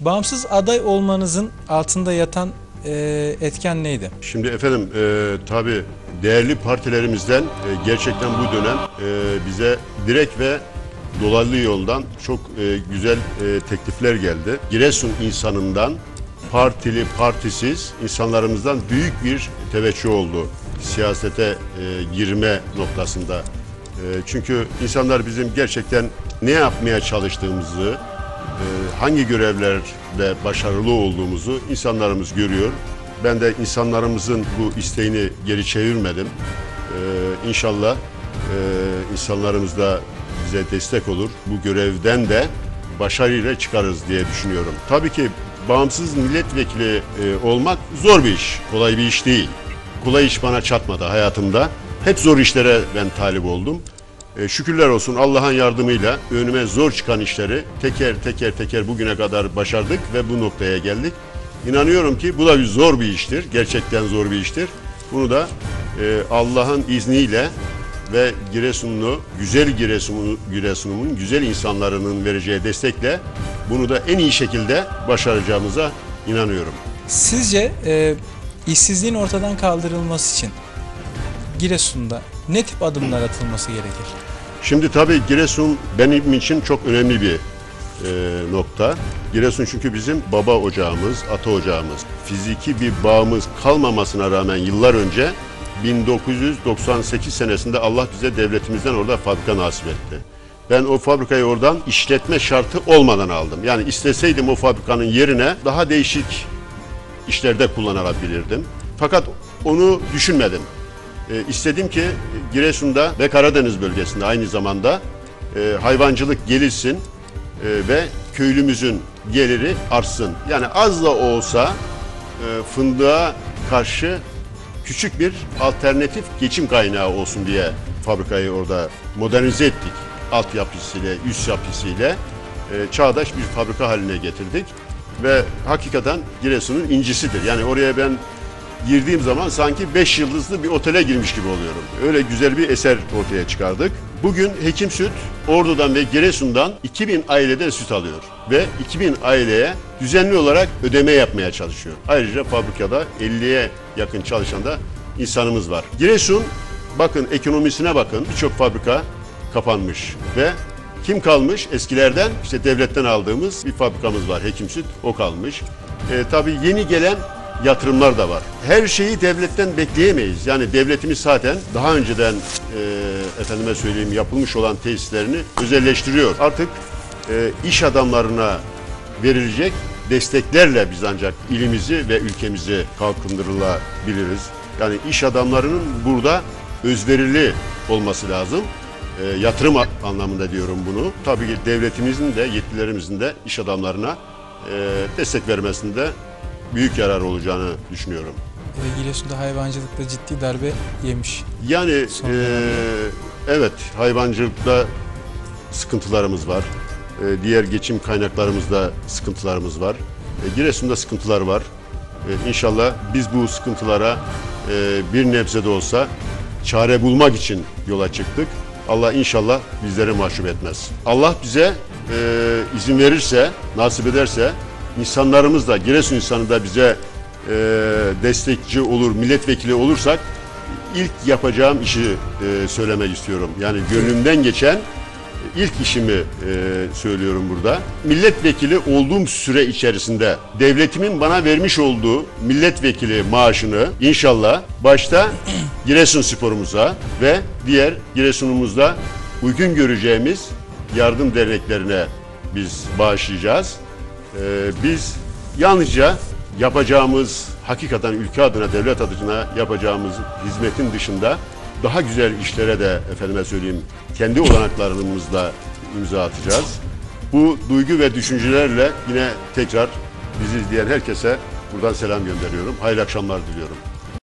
Bağımsız aday olmanızın altında yatan e, etken neydi? Şimdi efendim e, tabii değerli partilerimizden e, gerçekten bu dönem e, bize direkt ve dolaylı yoldan çok e, güzel e, teklifler geldi. Giresun insanından partili partisiz insanlarımızdan büyük bir teveccüh oldu siyasete e, girme noktasında. E, çünkü insanlar bizim gerçekten ne yapmaya çalıştığımızı, hangi görevlerde başarılı olduğumuzu insanlarımız görüyor. Ben de insanlarımızın bu isteğini geri çevirmedim. Ee, inşallah e, insanlarımız da bize destek olur. Bu görevden de başarıyla çıkarız diye düşünüyorum. Tabii ki bağımsız milletvekili e, olmak zor bir iş, kolay bir iş değil. Kolay iş bana çatmadı hayatımda. Hep zor işlere ben talip oldum. E, şükürler olsun Allah'ın yardımıyla önüme zor çıkan işleri teker teker teker bugüne kadar başardık ve bu noktaya geldik. İnanıyorum ki bu da bir zor bir iştir. Gerçekten zor bir iştir. Bunu da e, Allah'ın izniyle ve Giresunlu, güzel Giresun, Giresun'un güzel insanların vereceği destekle bunu da en iyi şekilde başaracağımıza inanıyorum. Sizce e, işsizliğin ortadan kaldırılması için Giresun'da ne tip adımlar atılması gerekir? Şimdi tabii Giresun benim için çok önemli bir e, nokta. Giresun çünkü bizim baba ocağımız, ata ocağımız. Fiziki bir bağımız kalmamasına rağmen yıllar önce 1998 senesinde Allah bize devletimizden orada fabrika nasip etti. Ben o fabrikayı oradan işletme şartı olmadan aldım. Yani isteseydim o fabrikanın yerine daha değişik işlerde kullanabilirdim. Fakat onu düşünmedim. E, istedim ki Giresun'da ve Karadeniz bölgesinde aynı zamanda e, hayvancılık gelişsin e, ve köylümüzün geliri artsın. Yani az da olsa e, fındığa karşı küçük bir alternatif geçim kaynağı olsun diye fabrikayı orada modernize ettik. Altyapısıyla, üst yapısıyla e, çağdaş bir fabrika haline getirdik. Ve hakikaten Giresun'un incisidir. Yani oraya ben girdiğim zaman sanki 5 yıldızlı bir otele girmiş gibi oluyorum. Öyle güzel bir eser ortaya çıkardık. Bugün Hekim Süt Ordu'dan ve Giresun'dan 2000 aileden süt alıyor ve 2000 aileye düzenli olarak ödeme yapmaya çalışıyor. Ayrıca fabrikada 50'ye yakın çalışan da insanımız var. Giresun bakın ekonomisine bakın birçok fabrika kapanmış ve kim kalmış? Eskilerden işte devletten aldığımız bir fabrikamız var. Hekim Süt o kalmış. E, tabii yeni gelen yatırımlar da var. Her şeyi devletten bekleyemeyiz. Yani devletimiz zaten daha önceden e, efendime söyleyeyim yapılmış olan tesislerini özelleştiriyor. Artık e, iş adamlarına verilecek desteklerle biz ancak ilimizi ve ülkemizi kalkındırılabiliriz. Yani iş adamlarının burada özverili olması lazım. E, yatırım anlamında diyorum bunu. Tabii ki devletimizin de yetkililerimizin de iş adamlarına e, destek vermesinde büyük yarar olacağını düşünüyorum. Giresun'da hayvancılıkta ciddi darbe yemiş. Yani Son e, evet hayvancılıkta sıkıntılarımız var. E, diğer geçim kaynaklarımızda sıkıntılarımız var. E, Giresun'da sıkıntılar var. E, inşallah biz bu sıkıntılara e, bir nebze de olsa çare bulmak için yola çıktık. Allah inşallah bizleri mahcup etmez. Allah bize e, izin verirse, nasip ederse insanlarımız da, Giresun insanı da bize e, destekçi olur, milletvekili olursak ilk yapacağım işi e, söylemek istiyorum. Yani gönlümden geçen ilk işimi e, söylüyorum burada. Milletvekili olduğum süre içerisinde devletimin bana vermiş olduğu milletvekili maaşını inşallah başta Giresun sporumuza ve diğer Giresun'umuzda uygun göreceğimiz yardım derneklerine biz bağışlayacağız. E, biz yalnızca yapacağımız hakikaten ülke adına, devlet adına yapacağımız hizmetin dışında daha güzel işlere de efendime söyleyeyim kendi olanaklarımızla imza atacağız. Bu duygu ve düşüncelerle yine tekrar bizi izleyen herkese buradan selam gönderiyorum. Hayırlı akşamlar diliyorum.